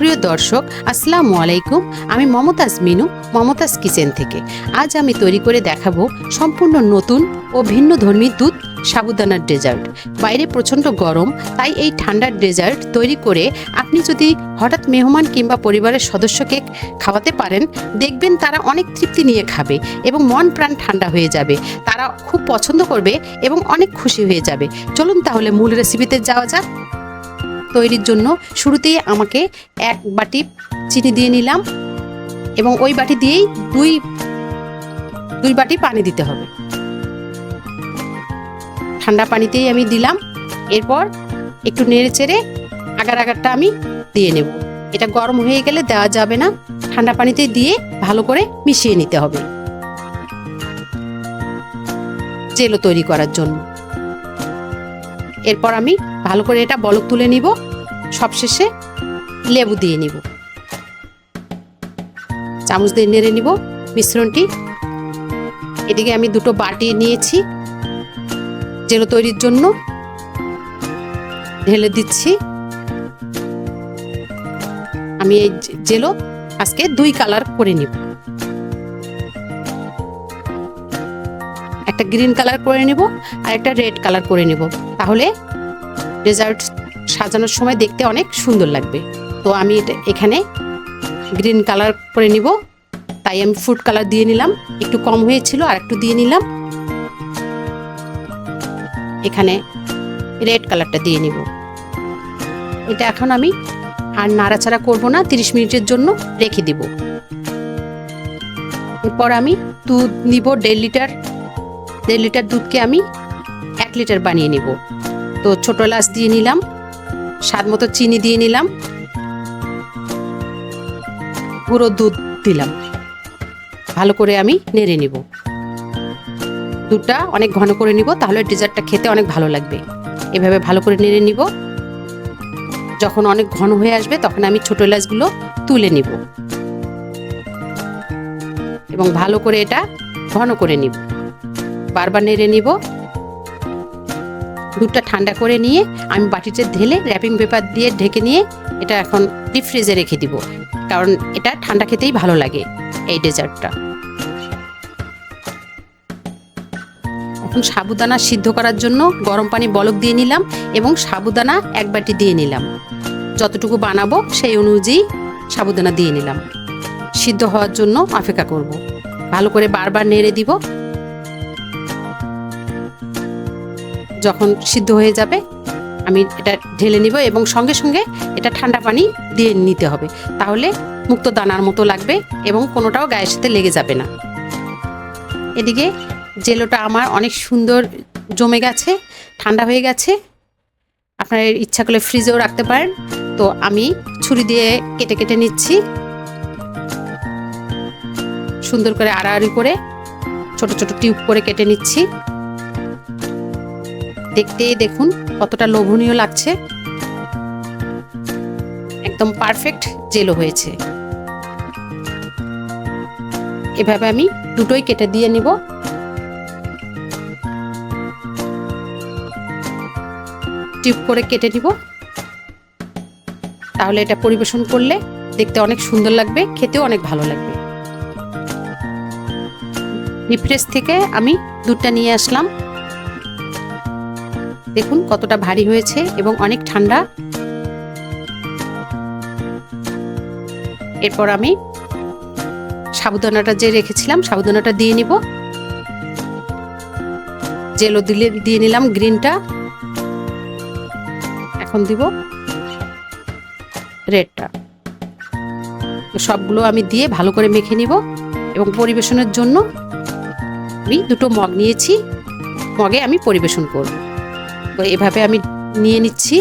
সুপ্রিয় দর্শক, আসসালামু আলাইকুম। আমি মমতাজ মিনু, মমতাজ কিচেন থেকে। আজ আমি তৈরি করে দেখাবো সম্পূর্ণ নতুন ও ভিন্ন ধর্মী দুধ সাবুদানার ডেজার্ট। বাইরে প্রচণ্ড গরম, তাই এই ঠান্ডার ডেজার্ট তৈরি করে আপনি যদি হঠাৎ মেহমান কিংবা পরিবারের সদস্যকে খাওয়াতে পারেন, দেখবেন তারা অনেক তৃপ্তি নিয়ে খাবে এবং মন প্রাণ ঠান্ডা হয়ে যাবে। তারা খুব পছন্দ করবে এবং অনেক খুশি হয়ে যাবে। চলুন তাহলে মূল রেসিপিতে যাওয়া যাক। তৈরির জন্য শুরুতেই আমাকে এক বাটি চিনি দিয়ে নিলাম এবং ওই বাটি দিয়েই দুই দুই বাটি পানি দিতে হবে। ঠান্ডা পানিতেই আমি দিলাম। এরপর একটু নেড়ে চেড়ে আগার আগারটা আমি দিয়ে নেব। এটা গরম হয়ে গেলে দেওয়া যাবে না। ঠান্ডা পানিতে দিয়ে ভালো করে মিশিয়ে নিতে হবে। জেলো তৈরি করার জন্য। এরপর আমি ভালো করে এটা বলক তুলে নিব। সবশেষে লেবু দিয়ে নিব। চামচ দিয়ে নেড়ে নিব মিশ্রণটি। এদিকে আমি দুটো বাটি নিয়েছি জেলো তৈরির জন্য ঢেলে দিচ্ছি। আমি এই জেলো আজকে দুই কালার করে নিব। একটা গ্রিন কালার করে নিব আর একটা রেড কালার করে নিব। তাহলে ডেজার্ট সাজানোর সময় দেখতে অনেক সুন্দর লাগবে। তো আমি এখানে গ্রিন কালার করে নিব। তাই আমি ফুড কালার দিয়ে নিলাম। একটু কম হয়েছিল, আর একটু দিয়ে নিলাম। এখানে রেড কালারটা দিয়ে নিব। এটা এখন আমি আর নাড়াচাড়া করব না, তিরিশ মিনিটের জন্য রেখে দিব। এরপর আমি দুধ নিব, দেড় লিটার। দেড় লিটার দুধকে আমি এক লিটার বানিয়ে নিব। তো ছোট এলাচ দিয়ে নিলাম। স্বাদ মতো চিনি দিয়ে নিলাম। গুঁড়ো দুধ দিলাম। ভালো করে আমি নেড়ে নিব। দুধটা অনেক ঘন করে নিব, তাহলে ডেজার্টটা খেতে অনেক ভালো লাগবে। এভাবে ভালো করে নেড়ে নিব। যখন অনেক ঘন হয়ে আসবে, তখন আমি ছোট এলাচগুলো তুলে নিব। এবং ভালো করে এটা ঘন করে নিব। বারবার নেড়ে নিব। দুধটা ঠান্ডা করে নিয়ে আমি বাটিতে ঢেলে র্যাপিং পেপার দিয়ে ঢেকে নিয়ে এটা এখন ডিপ ফ্রিজে রেখে দিব। কারণ এটা ঠান্ডা খেতেই ভালো লাগে এই ডেজার্টটা। এখন সাবুদানা সিদ্ধ করার জন্য গরম পানি বলক দিয়ে নিলাম এবং সাবুদানা এক বাটি দিয়ে নিলাম। যতটুকু বানাবো সেই অনুযায়ী সাবুদানা দিয়ে নিলাম। সিদ্ধ হওয়ার জন্য অপেক্ষা করব। ভালো করে বারবার নেড়ে দিব। যখন সিদ্ধ হয়ে যাবে, আমি এটা ঢেলে নিব এবং সঙ্গে সঙ্গে এটা ঠান্ডা পানি দিয়ে নিতে হবে। তাহলে মুক্ত দানার মতো লাগবে এবং কোনোটাও গায়ের সাথে লেগে যাবে না। এদিকে জেলোটা আমার অনেক সুন্দর জমে গেছে, ঠান্ডা হয়ে গেছে। আপনার ইচ্ছা করলে ফ্রিজেও রাখতে পারেন। তো আমি ছুরি দিয়ে কেটে কেটে নিচ্ছি। সুন্দর করে আড়াআড়ি করে ছোট ছোট টিউব করে কেটে নিচ্ছি। দেখতে দেখুন কতটা লোভনীয় লাগছে। একদম পারফেক্ট জেলো হয়েছে। এভাবে আমি দুটোই কেটে দিয়ে নিব। টিউব করে কেটে নিব। তাহলে এটা পরিবেশন করলে দেখতে অনেক সুন্দর লাগবে, খেতেও অনেক ভালো লাগবে। রিফ্রেশ থেকে আমি দুধটা নিয়ে আসলাম। দেখুন কতটা ভারী হয়েছে এবং অনেক ঠান্ডা। এরপর আমি সাবুদানাটা যে রেখেছিলাম, সাবুদানাটা দিয়ে নিব। জেলো দিলে, দিয়ে নিলাম গ্রিনটা। এখন দিব রেডটা। সবগুলো আমি দিয়ে ভালো করে মেখে নিব এবং পরিবেশনের জন্য আমি দুটো মগ নিয়েছি। মগে আমি পরিবেশন করব। তো এভাবে আমি নিয়ে নিচ্ছি।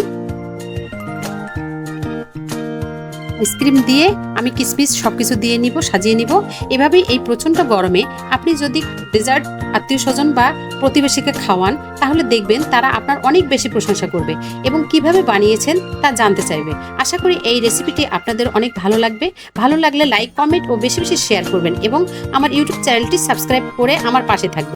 আইসক্রিম দিয়ে আমি কিসমিস সব কিছু দিয়ে নিব, সাজিয়ে নিব। এভাবেই এই প্রচণ্ড গরমে আপনি যদি ডেজার্ট আত্মীয় স্বজন বা প্রতিবেশীকে খাওয়ান, তাহলে দেখবেন তারা আপনার অনেক বেশি প্রশংসা করবে এবং কীভাবে বানিয়েছেন তা জানতে চাইবে। আশা করি এই রেসিপিটি আপনাদের অনেক ভালো লাগবে। ভালো লাগলে লাইক, কমেন্ট ও বেশি বেশি শেয়ার করবেন এবং আমার ইউটিউব চ্যানেলটি সাবস্ক্রাইব করে আমার পাশে থাকবেন।